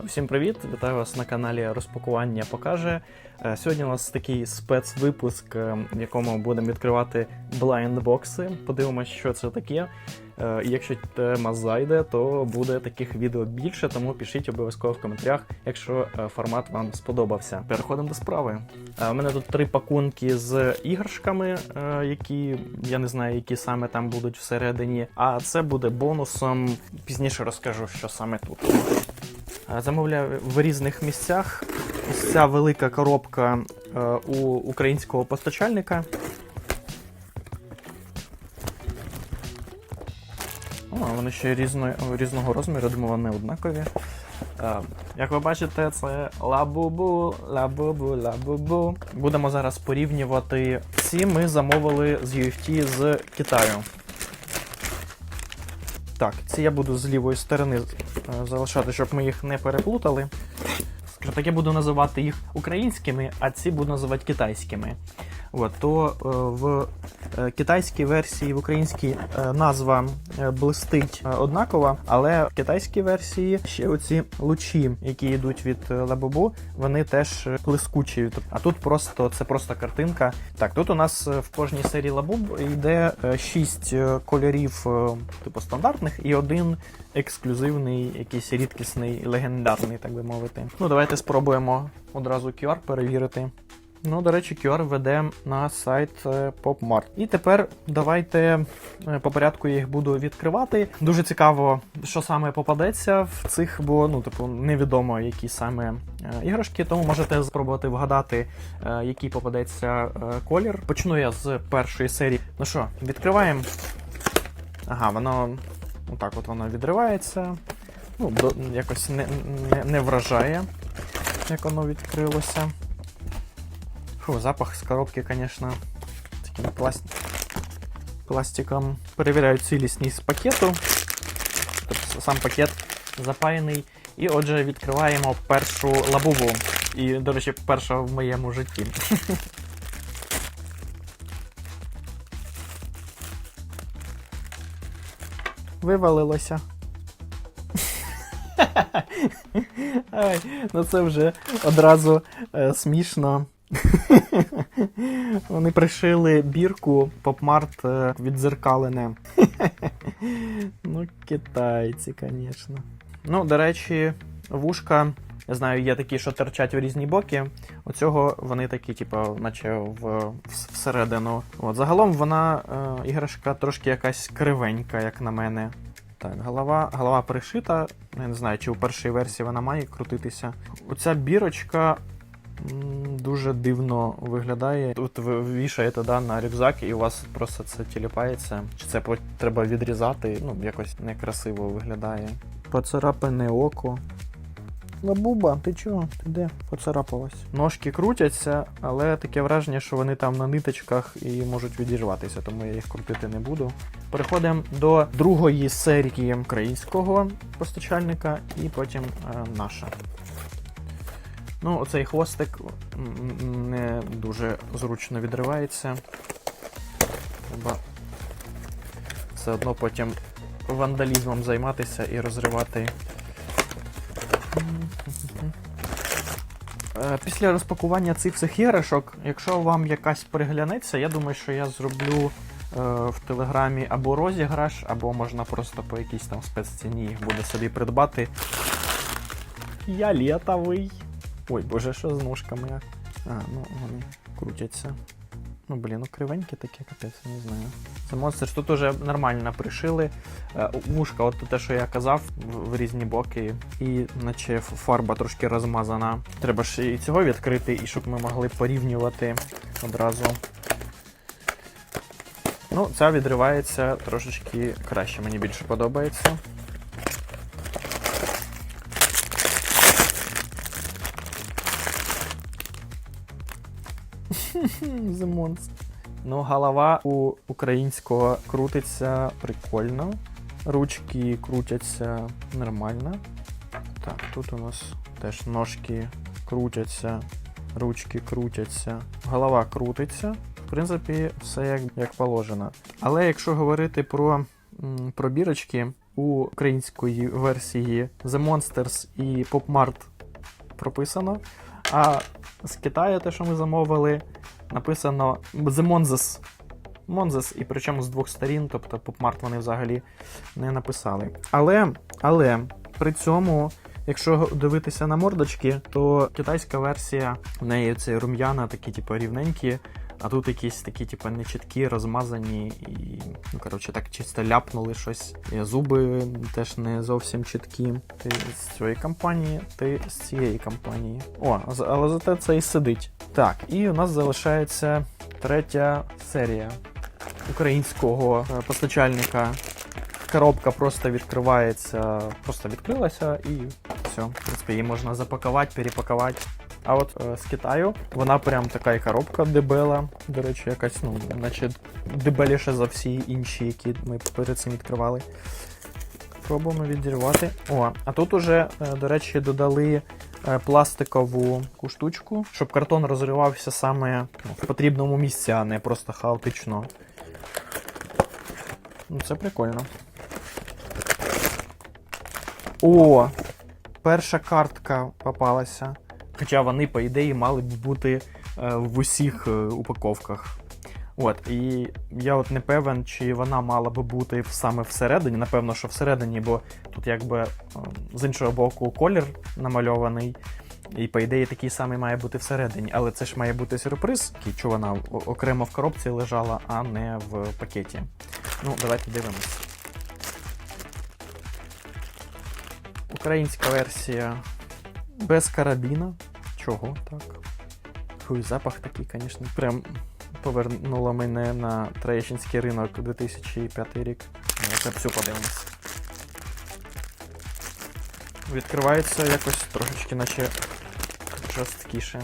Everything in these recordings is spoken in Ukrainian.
Всім привіт! Вітаю вас на каналі Розпакування покаже. Е, Сьогодні у нас такий спецвипуск, е, в якому будемо відкривати блайндбокси. Подивимося, що це таке. Е, І якщо тема зайде, то буде таких відео більше, тому пишіть обов'язково в коментарях, якщо формат вам сподобався. Переходимо до справи. У мене тут три пакунки з іграшками, які я не знаю, які саме там будуть всередині. А це буде бонусом. Пізніше розкажу, що саме тут. Замовляю в різних місцях. Ось ця велика коробка е, у українського постачальника. О, вони ще різно, різного розміру, думаю, вони однакові. Е, Як ви бачите, це лабубу, лабубу, лабубу. Будемо зараз порівнювати. Ці ми замовили з UFT з Китаю. Так, ці я буду з лівої сторони е, залишати, щоб ми їх не переплутали. Так, я буду називати їх українськими, а ці буду називати китайськими. От, то е, в е, китайській версії, в українській е, назва блистить однакова, але в китайській версії ще оці лучі, які йдуть від Лабубу, вони теж блискучі. А тут просто це просто картинка. Так, тут у нас в кожній серії Лабуб йде 6 кольорів, типу стандартних, і один ексклюзивний, якийсь рідкісний, легендарний, так би мовити. Ну, давайте спробуємо одразу QR перевірити. Ну, до речі, QR веде на сайт е, PopMart. І тепер давайте е, по порядку я їх буду відкривати. Дуже цікаво, що саме попадеться в цих, бо ну, типу, невідомо, які саме е, іграшки, тому можете спробувати вгадати, який попадеться колір. Почну я з першої серії. Ну що, відкриваємо. Ага, воно отак от воно відривається. Ну, до, якось не, не, не вражає, як воно відкрилося. Фу, запах з коробки, звісно, таким пласт... пластиком. Перевіряю цілісність пакету. Сам пакет запаяний. І отже, відкриваємо першу лабубу. І, до речі, перша в моєму житті. Вивалилося. Ай, ну це вже одразу е, смішно. Вони пришили бірку попмарт е, відзеркалене. ну, китайці, звісно. Ну, до речі, вушка. Я знаю, є такі, що торчать у різні боки. У цього вони такі, типу, наче в, всередину. От, загалом вона е, іграшка трошки якась кривенька, як на мене. Так, голова, голова пришита. Я не знаю, чи у першій версії вона має крутитися. Оця бірочка дуже дивно виглядає. Тут ви вішаєте да, на рюкзак, і у вас просто це тіліпається. Чи це треба відрізати? Ну, якось некрасиво виглядає. Поцарапане око. Лабуба, ти чого? Ти де? Поцарапалась. Ножки крутяться, але таке враження, що вони там на ниточках і можуть відірватися, тому я їх крутити не буду. Переходимо до другої серії українського постачальника і потім е, наша. Ну, оцей хвостик не дуже зручно відривається. Треба все одно потім вандалізмом займатися і розривати. Е, Після розпакування цих всіх іграшок, якщо вам якась приглянеться, я думаю, що я зроблю е, в телеграмі або розіграш, або можна просто по якійсь там спецціні їх буде собі придбати. Я літовий. Ой, боже, що з ножками? А, ну вони крутяться. Ну, блін, ну кривенькі такі, капець, не знаю. Це монстр тут уже нормально пришили. Е, Вушка, от те, що я казав, в різні боки, і наче фарба трошки розмазана. Треба ж і цього відкрити, і щоб ми могли порівнювати одразу. Ну, ця відривається трошечки краще, мені більше подобається. The Monster. Ну, голова у українського крутиться прикольно. Ручки крутяться нормально. Так, тут у нас теж ножки крутяться, ручки крутяться, голова крутиться. В принципі, все як, як положено. Але якщо говорити про, м, про у української версії The Monsters і Pop Mart прописано. А з Китаю, те, що ми замовили, написано The Monzes. Monzes, і причому з двох сторін, тобто PopMart вони взагалі не написали. Але, але при цьому. Якщо дивитися на мордочки, то китайська версія в неї це рум'яна, такі, типу, рівненькі, а тут якісь такі, типу, нечіткі, розмазані і, ну, коротше, так чисто ляпнули щось. І зуби теж не зовсім чіткі. Ти з цієї компанії, ти з цієї компанії. О, але зате це і сидить. Так, і у нас залишається третя серія українського е, постачальника. Коробка просто відкривається, просто відкрилася і все. В принципі, її можна запакувати, перепакувати. А от е, з Китаю вона прям така і коробка дебела. До речі, якась, ну, наче дебеліше за всі інші, які ми перед цим відкривали. Пробуємо відірвати. О, а тут уже, е, до речі, додали е, пластикову штучку, щоб картон розривався саме ну, в потрібному місці, а не просто хаотично. Ну, це прикольно. О! Перша картка попалася. Хоча вони, по ідеї, мали б бути е, в усіх е, упаковках. От, і я от не певен, чи вона мала би бути саме всередині. Напевно, що всередині, бо тут якби е, з іншого боку колір намальований. І, по ідеї, такий самий має бути всередині. Але це ж має бути сюрприз, що вона окремо в коробці лежала, а не в пакеті. Ну, давайте дивимось. Українська версія без карабіна. Чого так? Хуй, запах такий, звісно. Прям повернуло мене на Троєщинський ринок 2005 рік. Це все подивимось. Відкривається якось трошечки, наче жорсткіше.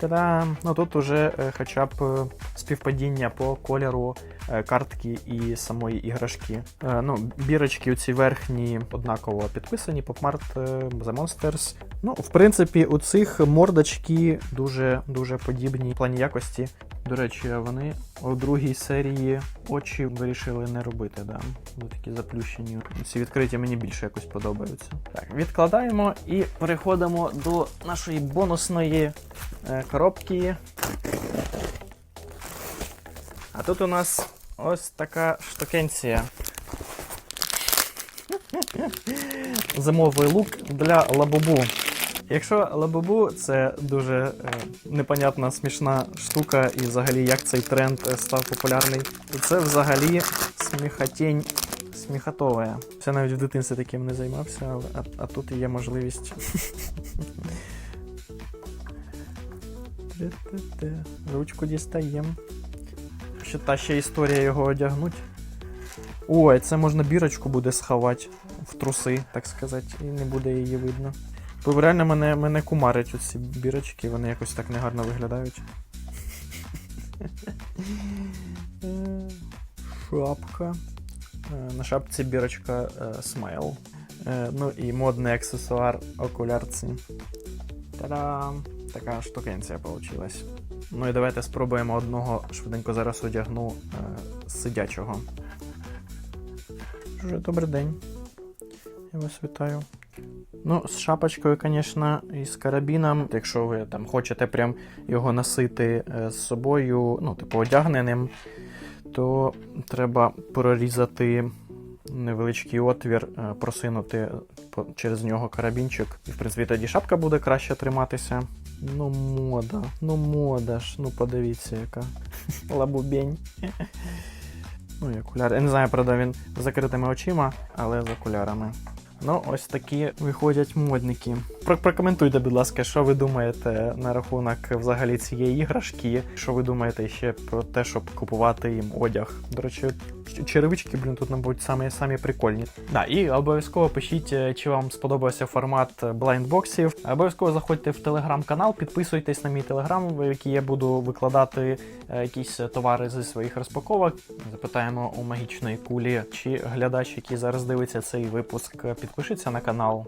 Та-дам! Ну тут уже е, хоча б е, співпадіння по кольору е, картки і самої іграшки. Ну, бірочки у ці верхні однаково підписані, PopMart, The Monsters. Ну, в принципі, у цих мордочки дуже дуже подібні в плані якості. До речі, вони у другій серії очі вирішили не робити, да. Вони такі заплющені. Ці відкриті мені більше якось подобаються. Так, відкладаємо і переходимо до нашої бонусної е, коробки. А тут у нас ось така штукенція. Зимовий лук для лабубу. Якщо лабубу це дуже е, непонятна смішна штука, і взагалі як цей тренд е, став популярний, то це взагалі сміхотінь сміхотове. Це навіть в дитинстві таким не займався, але а, а тут є можливість. Ручку дістаємо. Ще та ще історія його одягнуть. Ой, це можна бірочку буде сховати в труси, так сказати, і не буде її видно. Бо реально мене, мене кумарять оці бірочки, вони якось так негарно виглядають. Е, Шапка. Е, На шапці бірочка е, смайл. Е, Ну і модний аксесуар окулярці. Та-дам! Така штукенція вийшла. Ну і давайте спробуємо одного швиденько зараз одягну е, сидячого. Добрий день. Я вас вітаю. Ну, з шапочкою, звісно, і з карабіном. Якщо ви там хочете прям його носити е, з собою, ну, типу, одягненим, то треба прорізати невеличкий отвір, е, просинути через нього карабінчик. І, в принципі, тоді шапка буде краще триматися. Ну, мода, ну мода ж, ну подивіться, яка лабубень. Ну і окуляри. Я не знаю, правда, він з закритими очима, але з окулярами. Ну, ось такі виходять модники. Про- Прокоментуйте, будь ласка, що ви думаєте на рахунок взагалі цієї іграшки. Що ви думаєте ще про те, щоб купувати їм одяг? До речі, черевички, блін, тут, мабуть, самі, самі прикольні. Да, і обов'язково пишіть, е, чи вам сподобався формат блайндбоксів. Обов'язково заходьте в телеграм-канал, підписуйтесь на мій телеграм, в який я буду викладати е, якісь товари зі своїх розпаковок. Запитаємо у магічної кулі, чи глядач, який зараз дивиться цей випуск, підпишеться на канал.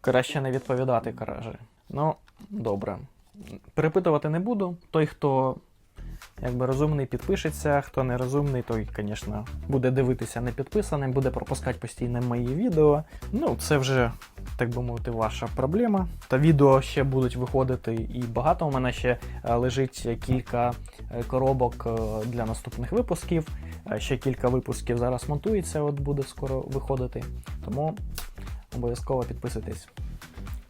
Краще не відповідати, каже. Ну, добре. Перепитувати не буду. Той, хто якби розумний підпишеться, хто не розумний, той, звісно, буде дивитися не підписаним, буде пропускати постійно мої відео. Ну, це вже, так би мовити, ваша проблема. Та відео ще будуть виходити і багато. У мене ще е, лежить кілька е, коробок е, для наступних випусків. Ще кілька випусків зараз монтується, от буде скоро виходити. Тому обов'язково підписуйтесь.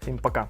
Всім пока!